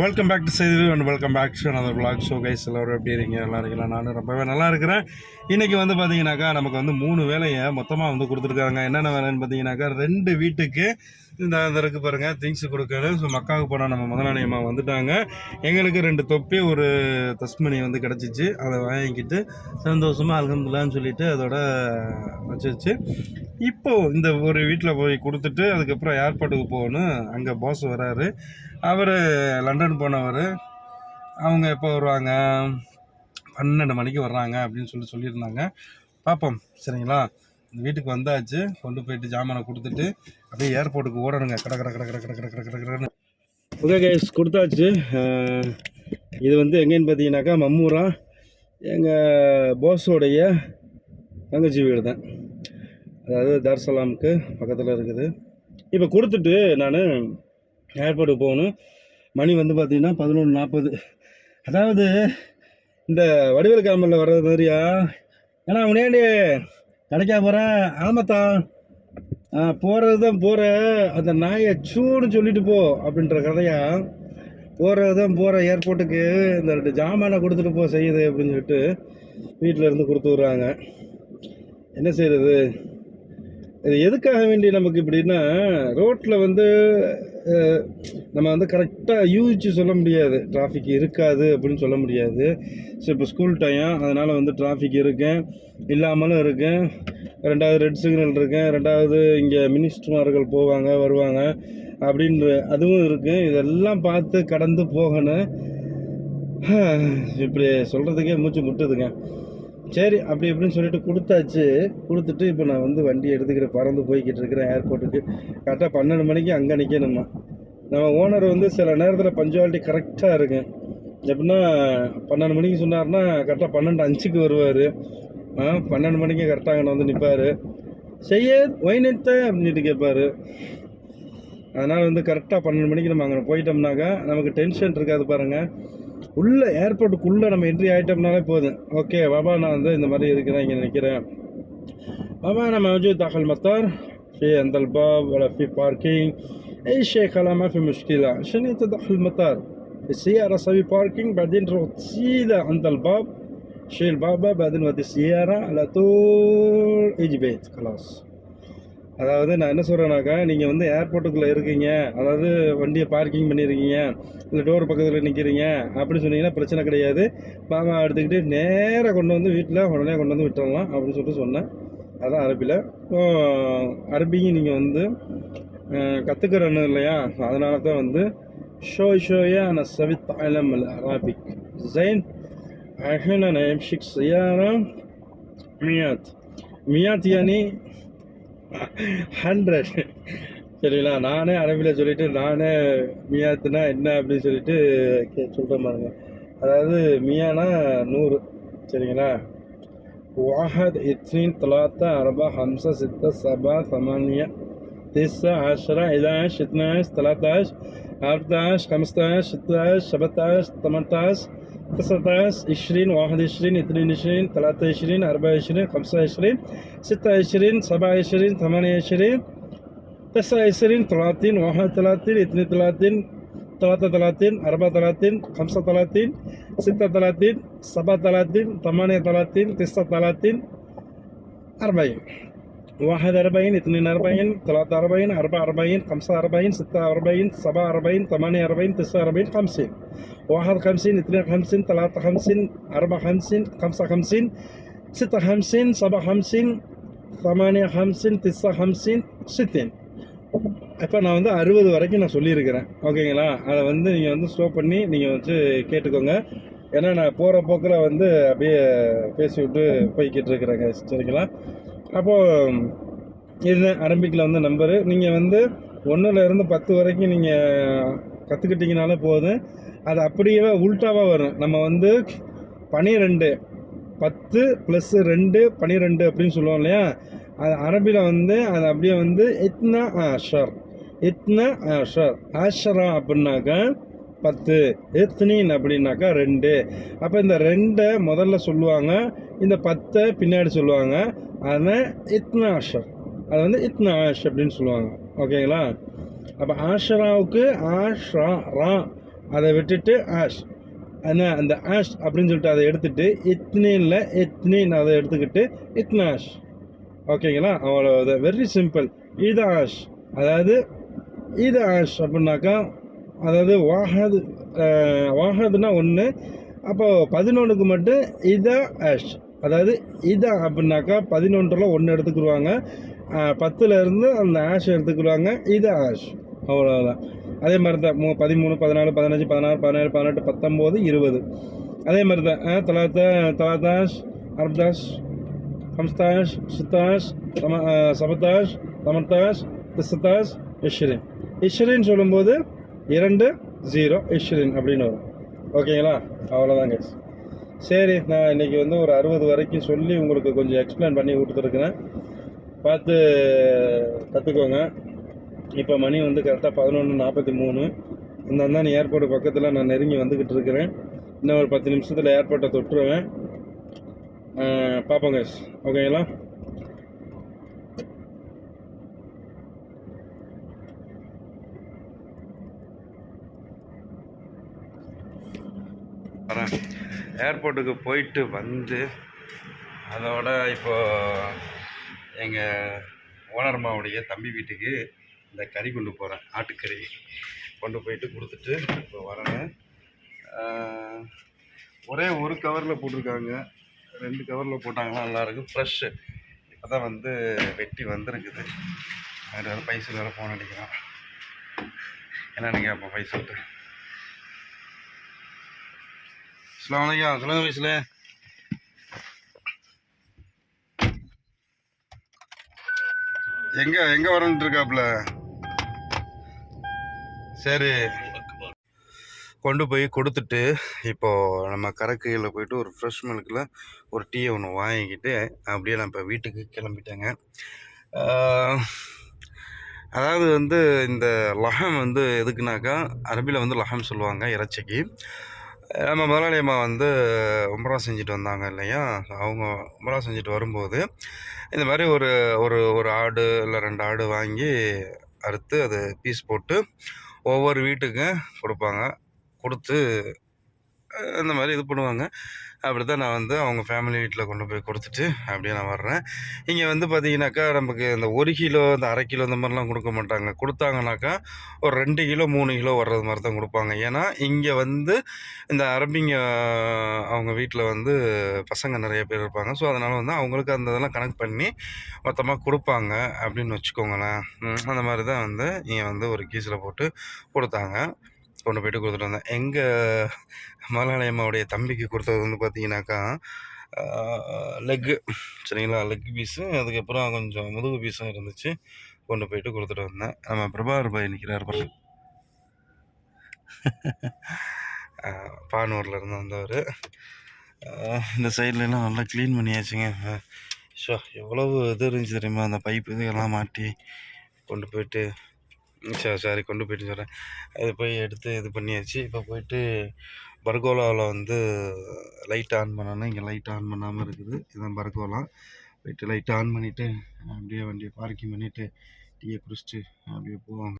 Welcome back to செய்தி and welcome back to அந்த blog so guys எல்லோரும் எப்படி இருக்கீங்க? நல்லா இருக்கலாம் நானும் ரொம்பவே நல்லா இருக்கிறேன். இன்றைக்கி வந்து பார்த்தீங்கன்னாக்கா நமக்கு வந்து மூணு வேலையை மொத்தமாக வந்து கொடுத்துருக்காங்க. என்னென்ன வேலைன்னு பார்த்தீங்கன்னாக்கா ரெண்டு வீட்டுக்கு இந்த இருக்கு பாருங்கள் திங்ஸ் கொடுக்கணும் ஸோ மக்காவுக்கு போனால் நம்ம முதலாளியம்மா வந்துட்டாங்க. எங்களுக்கு ரெண்டு தொப்பி ஒரு தஸ்மணி வந்து கிடச்சிச்சு. அதை வாங்கிக்கிட்டு சந்தோஷமாக அலகம்துலான்னு சொல்லிட்டு அதோட வச்சிருச்சு. இப்போது இந்த ஒரு வீட்டில் போய் கொடுத்துட்டு அதுக்கப்புறம் ஏர்போர்ட்டுக்கு போகணும். அங்கே பாஸ் வராரு. அவர் லண்டன் போனவர். அவங்க எப்போ வருவாங்க? பன்னெண்டு மணிக்கு வர்றாங்க அப்படின்னு சொல்லி சொல்லியிருந்தாங்க. பார்ப்போம் சரிங்களா? இந்த வீட்டுக்கு வந்தாச்சு. கொண்டு போயிட்டு ஜாமானை கொடுத்துட்டு அப்படியே ஏர்போர்ட்டுக்கு ஓடணுங்க. கட கட கட கட கட கட கட கட கடன்னு ஓகே கேஸ் கொடுத்தாச்சு. இது வந்து எங்கேன்னு பார்த்தீங்கன்னாக்கா மம்மூரா. எங்கள் போஸோடைய தங்கச்சி வீடு தான் அதாவது தார்சலாமுக்கு பக்கத்தில் இருக்குது. இப்போ கொடுத்துட்டு நான் ஏர்போர்ட்டுக்கு போகணும். மணி வந்து பார்த்தீங்கன்னா பதினொன்று நாற்பது அதாவது இந்த வடிவேல் கிழமையில் வர்றது மாதிரியா? ஏன்னா முன்னாடி கிடைக்கா போகிறேன் ஆமாத்தான். போகிறது தான் போகிற அந்த நாயை சூன்னு சொல்லிட்டு போ அப்படின்ற கதையா? போகிறது தான் போகிற ஏர்போர்ட்டுக்கு இந்த ரெண்டு ஜாமானை கொடுத்துட்டு போ செய்யுது அப்படின்னு சொல்லிட்டு வீட்டில் இருந்து கொடுத்து விட்றாங்க. என்ன செய்கிறது இது எதுக்காக வேண்டி நமக்கு இப்படின்னா ரோட்டில் வந்து நம்ம வந்து கரெக்டாக யூகிச்சு சொல்ல முடியாது. டிராஃபிக் இருக்காது அப்படின்னு சொல்ல முடியாது. ஸோ இப்போ ஸ்கூல் டைம் அதனால் வந்து டிராஃபிக் இருக்கேன். இல்லாமலும் இருக்கேன். ரெண்டாவது ரெட் சிக்னல் இருக்கேன். ரெண்டாவது இங்கே மினிஸ்டர்மார்கள் போவாங்க வருவாங்க அப்படின்ற அதுவும் இருக்குது இதெல்லாம் பார்த்து கடந்து போகணும். இப்படி சொல்கிறதுக்கே மூச்சு முட்டுதுங்க. சரி அப்படி இப்படின்னு சொல்லிட்டு கொடுத்தாச்சு. கொடுத்துட்டு இப்போ நான் வந்து வண்டி எடுத்துக்கிட்டு பறந்து போய்கிட்டு இருக்கிறேன் ஏர்போர்ட்டுக்கு கரெக்டாக பன்னெண்டு மணிக்கு அங்கே நிற்கணுமா நம்ம ஓனர் வந்து சில நேரத்தில் பஞ்சுவாலிட்டி கரெக்டாக இருக்கும். எப்படின்னா பன்னெண்டு மணிக்கு சொன்னார்னா கரெக்டாக பன்னெண்டு அஞ்சுக்கு வருவார். பன்னெண்டு மணிக்கு கரெக்டாக அங்கே வந்து நிற்பார் செய்ய ஒயினத்த அப்படின்ட்டு கேட்பாரு. அதனால் வந்து கரெக்டாக பன்னெண்டு மணிக்கு நம்ம அங்கே போயிட்டோம்னாக்கா நமக்கு டென்ஷன் இருக்காது பாருங்கள் உள்ள ஏர்போர்ட்டுக்குள்ளே நம்ம என்ட்ரி ஆகிட்டோம்னாலே போதும் ஓகே பாபா நான் வந்து இந்த மாதிரி இருக்கிறேன் இங்கே நிற்கிறேன் بابا أنا موجود داخل المطار في عند الباب ولا في باركينج أي شيء خلا ما في مشكلة عشان أنت داخل المطار السيارة سوي باركينج بعدين تروح سيدة عند الباب شيل بابا بعدين ودي السيارة على طول يجي بيت خلاص அதாவது நான் என்ன சொல்கிறேன்னாக்கா நீங்கள் வந்து ஏர்போர்ட்டுக்குள்ளே இருக்கீங்க அதாவது வண்டியை பார்க்கிங் பண்ணியிருக்கீங்க இல்லை டோர் பக்கத்தில் நிற்கிறீங்க அப்படி சொன்னீங்கன்னா பிரச்சனை கிடையாது மாமா எடுத்துக்கிட்டு நேராக கொண்டு வந்து வீட்டில் உடனே கொண்டு வந்து விட்டுறலாம் அப்படின்னு சொல்லிட்டு சொன்னேன் அதான் அரபியில் இப்போ அரபியும் நீங்கள் வந்து கற்றுக்கிறன்னு இல்லையா அதனால தான் வந்து ஷோ ஷோயா நான் சவித் அலம் அரபிக் زين الحين أنا يمشيك سيارة مئات مئات يعني ஹண்ட்ரட் சரிங்களா? நானே அரபியில் சொல்லிவிட்டு நானே மியாத்துனா என்ன அப்படின்னு சொல்லிட்டு கே சொல்கிற மாதிரிங்க அதாவது மியானா நூறு. சரிங்களா? வாஹத் இத்ரீன் தொலாத்தா அரபா ஹம்ச சித்த சபா சமானியா. تسعة عشرة இதாஷ் عشر اثنا عشر ثلاثة عشر أربعة عشر تسعة عشرين واحد عشرين اثنين عشرين ثلاثة عشرين أربعة عشرين خمسة عشرين ستة عشرين سبعة عشرين ثمانية عشرين تسعة عشرين ثلاثين واحد ثلاثين اثنين ثلاثين ثلاثة ثلاثين أربعة ثلاثين خمسة ثلاثين ستة ثلاثين سبعة ثلاثين ثمانية ثلاثين تسعة ثلاثين أربعين واحد أربعين اثنين أربعين ثلاثة أربعين أربعة أربعين خمسة أربعين ستة أربعين سبعة أربعين ثمانية أربعين تسعة أربعين خمسين واحد خمسين اثنين خمسين ثلاثة خمسين أربعة خمسين خمسة خمسين ستة خمسين سبعة خمسين ثمانية خمسين تسعة خمسين ستين இப்போ நான் வந்து அறுபது வரைக்கும் நான் சொல்லியிருக்கிறேன் ஓகேங்களா அதை வந்து நீங்கள் வந்து ஸ்டோப் பண்ணி நீங்கள் வந்து கேட்டுக்கோங்க ஏன்னா நான் போகிற போக்கில் வந்து அப்படியே பேசி விட்டு போய்கிட்டு இருக்கிறேங்க சரிங்களா? அப்போது இதுதான் அரபிக்கில் வந்து நம்பரு. நீங்கள் வந்து ஒன்றுலேருந்து பத்து வரைக்கும் நீங்கள் கற்றுக்கிட்டிங்கனாலே போதும். அது அப்படியே உல்ட்டாவாக வரும். நம்ம வந்து பனிரெண்டு பத்து ப்ளஸ் ரெண்டு பனிரெண்டு அப்படின்னு சொல்லுவோம் இல்லையா? அது அரபியில் வந்து அது அப்படியே வந்து இத்னா ஆஷர் இத்னா ஆஷர் ஆஷரா அப்படின்னாக்கா பத்து எத்னின் அப்படின்னாக்கா ரெண்டு. அப்போ இந்த ரெண்டை முதல்ல சொல்லுவாங்க இந்த பத்தை பின்னாடி சொல்லுவாங்க அதனால் இத்னா ஆஷர் அது வந்து இத்னா ஆஷ் அப்படின்னு சொல்லுவாங்க. ஓகேங்களா அப்போ ஆஷராவுக்கு ஆஷ்ரா ரா. அதை விட்டுட்டு ஆஷ். ஆனால் அந்த ஆஷ் அப்படின்னு சொல்லிட்டு அதை எடுத்துட்டு இத்னீனில் இத்னீன் அதை எடுத்துக்கிட்டு இத்னாஷ். ஓகேங்களா அவ்வளோ வெரி சிம்பிள் இது ஆஷ் அதாவது இது ஆஷ் அப்படின்னாக்கா அதாவது வாஹது அஹ், வாஹதுனா ஒன்று அப்போது பதினொன்றுக்கு மட்டும் இதா ஆஷ் அதாவது இதா அப்படின்னாக்கா பதினொன்றில் ஒன்று எடுத்துக்கிடுவாங்க பத்துலேருந்து இருந்து அந்த ஆஷ் எடுத்துக்கிடுவாங்க இதா ஆஷ் அவ்வளோதான் அதே மாதிரி தான் மூ பதிமூணு பதினாலு பதினஞ்சு பதினாறு பதினேழு பதினெட்டு பத்தொம்போது இருபது. அதே மாதிரி தான் தலாத்தா தலாத்தாஷ் அர்தாஷ் ஹம்ஸ்தாஷ் சுத்தாஷ் தம சபதாஷ் தமர்தாஷ் திசதாஷ் திசத்தாஷ் இஷ்ரின் சொல்லும்போது இரண்டு ஜீரோ இஷ்ரின் அப்படின்னு வரும். ஓகேங்களா அவ்வளோதாங்க சரி நான் இன்றைக்கி வந்து ஒரு அறுபது வரைக்கும் சொல்லி உங்களுக்கு கொஞ்சம் எக்ஸ்பிளைன் பண்ணி கொடுத்துருக்குறேன். பார்த்து கற்றுக்கோங்க இப்போ மணி வந்து கரெக்டாக பதினொன்று நாற்பத்தி மூணு. இந்த அந்தானி ஏர்போர்ட் பக்கத்தில் நான் நெருங்கி வந்துக்கிட்டு இருக்கிறேன். இன்னும் ஒரு பத்து நிமிஷத்தில் ஏர்போர்ட்டை தொட்டுருவேன். பார்ப்போங்க ஓகேங்களா வரேன். ஏர்போர்ட்டுக்கு போயிட்டு வந்து அதோட இப்போது எங்கள் ஓனர்மாவுடைய தம்பி வீட்டுக்கு இந்த கறி கொண்டு போகிறேன் ஆட்டுக்கறி கொண்டு போயிட்டு கொடுத்துட்டு இப்போ வரேன். ஒரே ஒரு கவரில் போட்டிருக்காங்க. ரெண்டு கவரில் போட்டாங்கன்னா நல்லாயிருக்கும். ஃப்ரெஷ்ஷு இப்போ தான் வந்து வெட்டி வந்திருக்குது. வேறு வேறு பைசல் வேறு ஃபோன் அடிக்கிறான். என்னென்னு கேட்போம் பைசல்ட்டு அஸ்லாம் வலைக்கம் சொல்லுங்க வயசுல எங்க எங்க வரன்ட்டு இருக்காப்ல சரி. கொண்டு போய் கொடுத்துட்டு இப்போ நம்ம கரக்கையில் போயிட்டு ஒரு ஃப்ரெஷ் மில்கில் ஒரு டீயை ஒன்று வாங்கிக்கிட்டு அப்படியே நான் இப்போ வீட்டுக்கு கிளம்பிட்டேங்க. அதாவது வந்து இந்த லஹம் வந்து எதுக்குனாக்கா அரபியில் வந்து லஹம் சொல்லுவாங்க இறைச்சிக்கு. நம்ம முதலாளி அம்மா வந்து உம்ரா செஞ்சுட்டு வந்தாங்க இல்லையா? அவங்க உம்ரா செஞ்சுட்டு வரும்போது இந்த மாதிரி ஒரு ஒரு ஒரு ஆடு இல்லை ரெண்டு ஆடு வாங்கி அறுத்து அது பீஸ் போட்டு ஒவ்வொரு வீட்டுக்கும் கொடுப்பாங்க. கொடுத்து அந்த மாதிரி இது பண்ணுவாங்க. அப்படி தான் நான் வந்து அவங்க ஃபேமிலி வீட்டில் கொண்டு போய் கொடுத்துட்டு அப்படியே நான் வர்றேன். இங்கே வந்து பார்த்தீங்கன்னாக்கா நமக்கு இந்த ஒரு கிலோ இந்த அரை கிலோ இந்த மாதிரிலாம் கொடுக்க மாட்டாங்க. கொடுத்தாங்கனாக்கா ஒரு ரெண்டு கிலோ மூணு கிலோ வர்றது மாதிரி தான் கொடுப்பாங்க. ஏன்னா இங்கே வந்து இந்த அரபிங்க அவங்க வீட்டில் வந்து பசங்க நிறைய பேர் இருப்பாங்க. ஸோ அதனால் வந்து அவங்களுக்கு அந்த இதெல்லாம் கனெக்ட் பண்ணி மொத்தமாக கொடுப்பாங்க அப்படின்னு வச்சுக்கோங்களேன். அந்த மாதிரி தான் வந்து இங்கே வந்து ஒரு கீஸில் போட்டு கொடுத்தாங்க. கொண்டு போயிட்டு கொடுத்துட்டு வந்தேன். எங்கள் மலையாளியம்மாவுடைய தம்பிக்கு கொடுத்தது வந்து பார்த்தீங்கன்னாக்கா லெக்கு சரிங்களா? லெக் பீஸு அதுக்கப்புறம் கொஞ்சம் முதுகு பீஸும் இருந்துச்சு. கொண்டு போயிட்டு கொடுத்துட்டு வந்தேன். நம்ம பிரபாகர் பாய் நிற்கிறார் பாருங்க. பானூர்லேருந்து பானூரில் இருந்து வந்தவர். இந்த சைட்லலாம் நல்லா க்ளீன் பண்ணியாச்சுங்க. ஷோ எவ்வளவு இது இருந்துச்சு தெரியுமா? அந்த பைப்பு இதெல்லாம் மாட்டி கொண்டு போயிட்டு சரி சாரி கொண்டு போயிட்டு சொல்கிறேன் அது போய் எடுத்து இது பண்ணியாச்சு. இப்போ போயிட்டு பர்கோலாவில் வந்து லைட் ஆன் பண்ணணும். இங்கே லைட் ஆன் பண்ணாமல் இருக்குது. இதுதான் பர்கோலா. போயிட்டு லைட் ஆன் பண்ணிவிட்டு அப்படியே வண்டியை பார்க்கிங் பண்ணிவிட்டு டீயை குடிச்சிட்டு அப்படியே போவோம்